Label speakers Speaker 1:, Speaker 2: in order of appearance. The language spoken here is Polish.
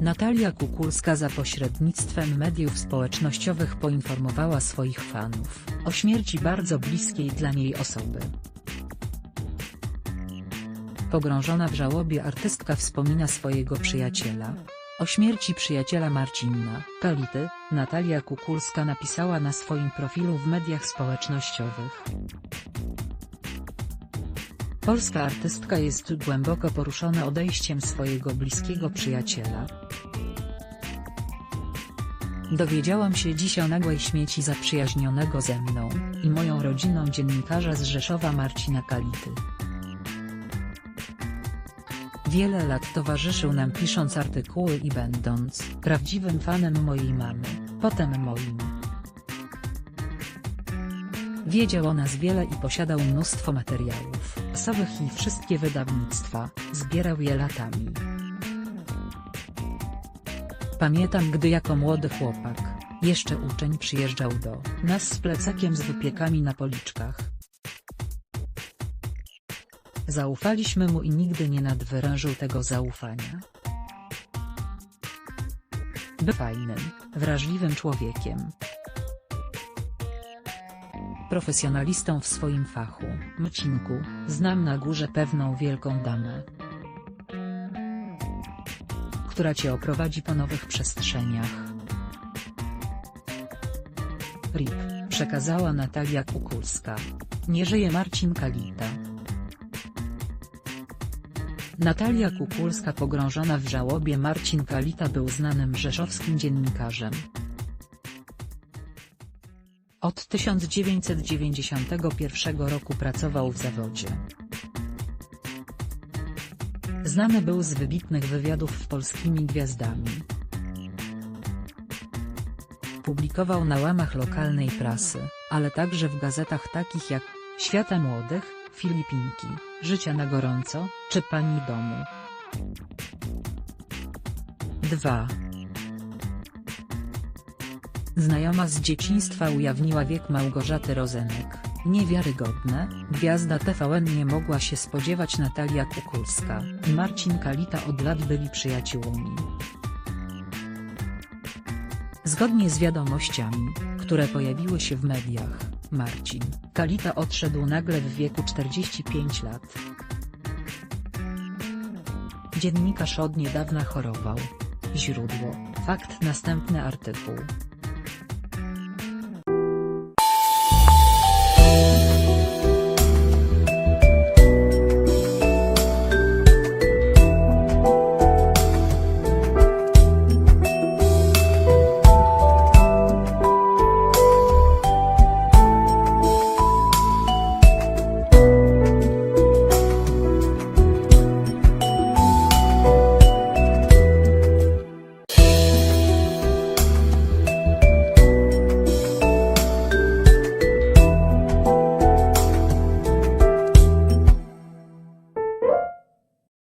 Speaker 1: Natalia Kukulska za pośrednictwem mediów społecznościowych poinformowała swoich fanów o śmierci bardzo bliskiej dla niej osoby. Pogrążona w żałobie artystka wspomina swojego przyjaciela. O śmierci przyjaciela Marcina, Kality, Natalia Kukulska napisała na swoim profilu w mediach społecznościowych. Polska artystka jest głęboko poruszona odejściem swojego bliskiego przyjaciela. Dowiedziałam się dziś o nagłej śmieci zaprzyjaźnionego ze mną i moją rodziną dziennikarza z Rzeszowa Marcina Kality. Wiele lat towarzyszył nam pisząc artykuły i będąc prawdziwym fanem mojej mamy, potem moim. Wiedział o nas wiele i posiadał mnóstwo materiałów prasowych i wszystkie wydawnictwa, zbierał je latami. Pamiętam gdy jako młody chłopak, jeszcze uczeń przyjeżdżał do nas z plecakiem z wypiekami na policzkach. Zaufaliśmy mu i nigdy nie nadwyrężył tego zaufania. Był fajnym, wrażliwym człowiekiem. Profesjonalistą w swoim fachu. Mcinku, znam na górze pewną wielką damę. Która cię oprowadzi po nowych przestrzeniach. RIP, przekazała Natalia Kukulska. Nie żyje Marcin Kalita. Natalia Kukulska pogrążona w żałobie Marcin Kalita był znanym rzeszowskim dziennikarzem. Od 1991 roku pracował w zawodzie. Znany był z wybitnych wywiadów z polskimi gwiazdami. Publikował na łamach lokalnej prasy, ale także w gazetach takich jak Świata Młodych, Filipinki, Życia na gorąco, czy Pani domu. 2. Znajoma z dzieciństwa ujawniła wiek Małgorzaty Rozenek. Niewiarygodne, gwiazda TVN nie mogła się spodziewać Natalia Kukulska i Marcin Kalita od lat byli przyjaciółmi. Zgodnie z wiadomościami, które pojawiły się w mediach, Marcin Kalita odszedł nagle w wieku 45 lat. Dziennikarz od niedawna chorował. Źródło, fakt następny artykuł.